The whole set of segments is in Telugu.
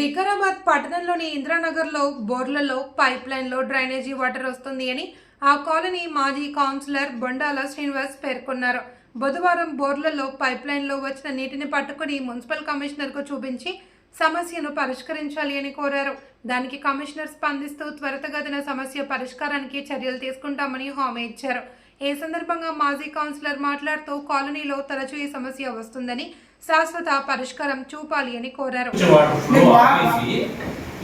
వికారాబాద్ పట్టణంలోని ఇందిరానగర్లో బోర్లలో పైప్ లైన్లో డ్రైనేజీ వాటర్ వస్తుంది అని ఆ కాలనీ మాజీ కౌన్సిలర్ బొండాల శ్రీనివాస్ పేర్కొన్నారు. బుధవారం బోర్లలో పైప్ లైన్లో వచ్చిన నీటిని పట్టుకుని మున్సిపల్ కమిషనర్కు చూపించి సమస్యను పరిష్కరించాలి అని కోరారు. దానికి కమిషనర్ స్పందిస్తూ త్వరితగతిన సమస్య పరిష్కారానికి చర్యలు తీసుకుంటామని హామీ ఇచ్చారు. ఈ సందర్భంగా మాజీ కౌన్సిలర్ మాట్లాడుతూ కాలనీలో తరచూ ఈ సమస్య వస్తుందని శాశ్వత పరిష్కారం చూపాలి అని కోరారు. వచ్చే వాటర్ ఫ్లో ఆపేసి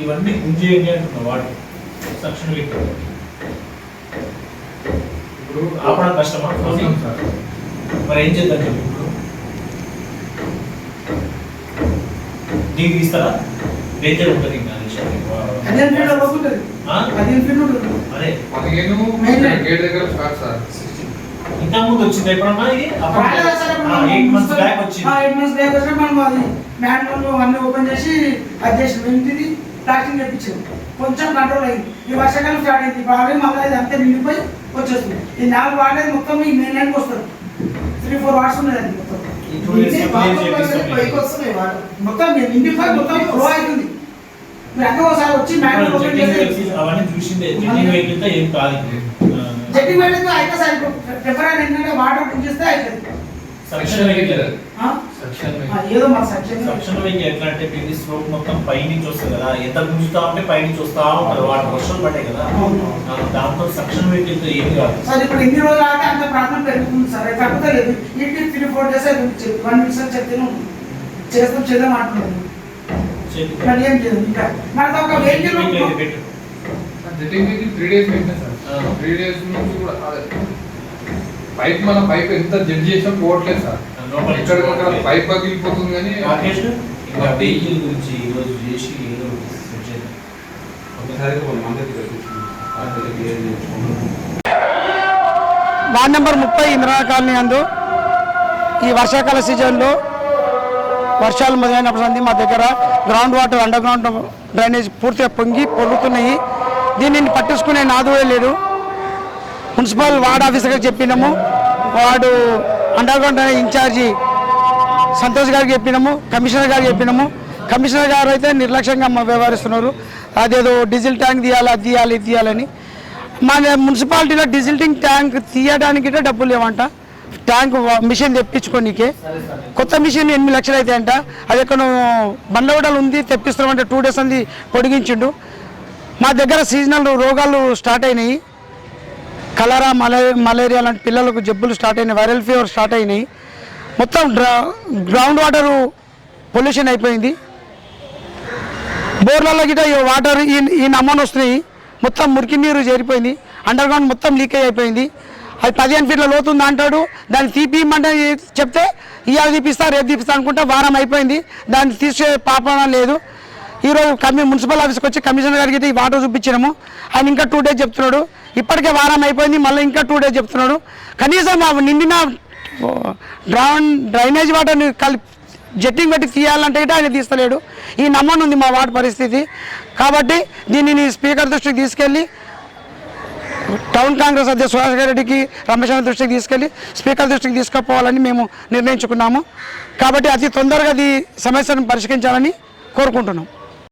ఇవన్నీ గుంజేయండి అంటున్న వాటర్ సక్షన్ పెట్టి ఇప్పుడు ఆపడం కష్టమా? అవసరం సార్. మరి ఏం చేద్దాం చెప్పి ఇప్పుడు? దీనికి ఇస్తారా? డేంజర్ ఉంటుంది ఇంకా అది. పదిహేను. గేట్ దగ్గర స్టార్ట్ సార్. ఇంత ముందు వచ్చింది ఎప్పుడన్నా ఇది? ఎయిట్ మంత్స్ మున్సిపల్- బ్యాక్ వచ్చింది. ఆ, ఎయిట్ మంత్స్ బ్యాక్ వచ్చిన మనం అది మ్యాన్యువల్ అన్ని ఓపెన్ చేసి అది చేసి ఇంటిది ప్లాస్టింగ్ తెప్పించాం. కొంచెం కంట్రోల్ అయింది. ఈ వర్షాకాలం స్టార్ట్ అయింది. ఆల్రెడీ మళ్ళీ ఇది అంతా నిండిపోయి వచ్చేస్తుంది. ఈ నాలుగు వాటర్ మొత్తం ఈ మెయిన్ లైన్కి వస్తుంది త్రీ ఫోర్ వాట్స్ ఉన్నది అది మొత్తం. మొత్తం నిండిపోయి మొత్తం ఫ్లో అవుతుంది. మీరు అన్నీ ఒకసారి వచ్చి మ్యాన్యువల్ ఓపెన్ చేసి అవన్నీ చూసిందే ఏం కాదు జెట్టింగ్ పెడితే అయితే సార్ ఇప్పుడు టెంపరీ ఏంటంటే వాటర్? సెక్షన్ ఆ, ఏదో మా సెక్షన్ సక్షన్ వెహికల్ ఎట్లా అంటే స్లోప్ మొత్తం పై నుంచి వస్తుంది కదా. ఎంత గుంజుతా ఉంటే పై నుంచి వస్తా ఉంటుంది. వాటర్ వర్షాలు పడ్డాయి కదా. దాంతో సక్షన్ వెహికల్తో ఏం కాదు. సార్ ఇప్పుడు ఇన్ని రోజులు అంత ప్రాబ్లం పెరుగుతుంది సార్. అది తగ్గుతలేదు. ఇంటికి three four days one weeks అని చేస్తాం చేద్దాం అంటున్నాను ఏం చేయదు ఇంకా. ఒక వెహికల్ త్రీ డేస్ పెట్టినా సార్. త్రీ డేస్ నుంచి కూడా అదే. పైప్ మన పైప్ ఎంత జడ్జ్ చేసినా పోవట్లేదు సార్. లోపల ఎక్కడ పైప్ పగిలిపోతుంది కానీ ఇంకా వెహికల్ గురించి ఈ రోజు చేసి ఏదో ఒకటి సెట్ చేద్దాం. ఒకసారి వార్డ్ నెంబర్ ముప్పై ఇందిరా కాలనీ అందు ఈ వర్షాకాల సీజన్లో వర్షాలు మొదలైనప్పుడు మా దగ్గర ground water underground drainage పూర్తిగా పొంగి పొరుగుతున్నాయి దీనిని పట్టించుకునే నాదుడే లేడు మున్సిపల్ వార్డ్ ఆఫీసర్కి చెప్పినాము. Ward underground in charge Santosh గారికి చెప్పినాము. కమిషనర్ గారికి చెప్పినాము. కమిషనర్ గారు అయితే నిర్లక్ష్యంగా వ్యవహరిస్తున్నారు. అదేదో డీజిల్ ట్యాంక్ తీయాలి అది తీయాలి ఇది తీయాలని. మన మున్సిపాలిటీలో డీజిల్ ట్యాంక్ తీయడానికి కూడా డబ్బులు లేవంట. ట్యాంక్ మిషన్ తెప్పించుకోనీకే. కొత్త మిషన్ ఎనిమిది లక్షలు అయితే అంట అది ఎక్కడ బండవడలు ఉంది తెప్పిస్తామంటే టూ డేస్ అంది పొడిగించిండు. మా దగ్గర సీజనల్ రోగాలు స్టార్ట్ అయినాయి. కలరా మలే మలేరియా లాంటి పిల్లలకు జబ్బులు స్టార్ట్ అయినాయి. వైరల్ ఫీవర్ స్టార్ట్ అయినాయి. మొత్తం డ్రా గ్రౌండ్ వాటరు పొల్యూషన్ అయిపోయింది. బోర్లలో గిట్ట ఈ వాటర్ ఈ ఈ నమ్మని వస్తున్నాయి. మొత్తం మురికి నీరు చేరిపోయింది. అండర్ గ్రౌండ్ మొత్తం లీకేజ్ అయిపోయింది. అది పదిహేను ఫీట్ల లోతుంది అంటాడు. దాన్ని తీపిమంటే చెప్తే ఇవాళ తీపిస్తా రేపు తీపిస్తా అనుకుంటే వారం అయిపోయింది. దాన్ని తీసే పాపన లేదు. ఈరోజు కమి మున్సిపల్ ఆఫీస్కి వచ్చి కమిషనర్ గారికి ఈ వాటర్ చూపించినాము. ఆయన ఇంకా టూ డేస్ చెప్తున్నాడు. ఇప్పటికే వారం అయిపోయింది మళ్ళీ ఇంకా టూ డేస్ చెప్తున్నాడు. కనీసం నిండిన డ్రౌన్ డ్రైనేజ్ వాటర్ని కలిపి జట్టింగ్ పెట్టి తీయాలంటే ఆయన తీస్తలేడు. ఈ నమ్మను ఉంది మా వార్డు పరిస్థితి. కాబట్టి దీనిని స్పీకర్ దృష్టికి తీసుకెళ్ళి టౌన్ కాంగ్రెస్ అధ్యక్షుడు సుభాష్ రెడ్డికి రమేష్ దృష్టికి తీసుకెళ్ళి స్పీకర్ దృష్టికి తీసుకుపోవాలని మేము నిర్ణయించుకున్నాము. కాబట్టి అతి తొందరగా ఈ సమస్యను పరిష్కరించాలని కోరుకుంటున్నాం.